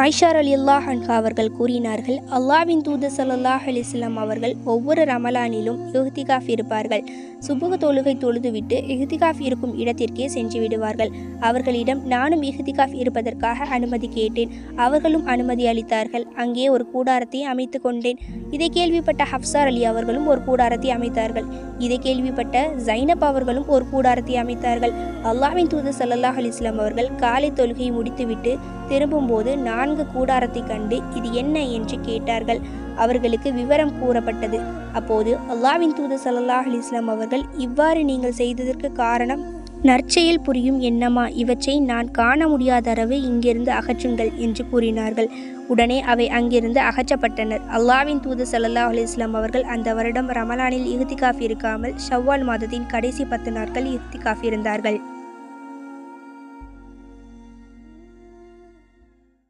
ஆயிஷார் அலி அல்லாஹ் அவர்கள் கூறினார்கள் அல்லாவின் தூது சல்லாஹ் அலிஸ்லாம் அவர்கள் ஒவ்வொரு ரமலானிலும் இஹ்திகாஃப் இருப்பார்கள். சுபுக தொழுகை தொழுதுவிட்டு இஹ்திகாஃப் இருக்கும் இடத்திற்கே சென்று விடுவார்கள். அவர்களிடம் நானும் இஹ்திகாஃப் இருப்பதற்காக அனுமதி கேட்டேன். அவர்களும் அனுமதி அளித்தார்கள். அங்கே ஒரு கூடாரத்தை அமைத்து கொண்டேன். இதை கேள்விப்பட்ட ஹப்சார் அலி அவர்களும் ஒரு கூடாரத்தை அமைத்தார்கள். இதை கேள்விப்பட்ட ஜைனப் அவர்களும் ஒரு கூடாரத்தை அமைத்தார்கள். அல்லாவின் தூது சல்லாஹ் அலிஸ்லாம் அவர்கள் காலை தொழுகையை முடித்துவிட்டு திரும்பும்போது நான் நான்கு கூடாரத்தை கண்டு இது என்ன என்று கேட்டார்கள். அவர்களுக்கு விவரம் கூறப்பட்டது. அப்போது அல்லாவின் தூது சல்லாஹ் அலைஹி அவர்கள் இவ்வாறு நீங்கள் செய்ததற்கு காரணம் நற்செயல் புரியும் எண்ணமா? இவற்றை நான் காண முடியாத அளவு இங்கிருந்து அகற்றுங்கள் என்று கூறினார்கள். உடனே அவை அங்கிருந்து அகற்றப்பட்டனர். அல்லாவின் தூது சல்லா அலைஹி அவர்கள் அந்த வருடம் ரமலானில் இஹ்திகாஃப் இருக்காமல் ஷவ்வால் மாதத்தின் கடைசி பத்து நாட்கள் இஹ்திகாஃப் இருந்தார்கள்.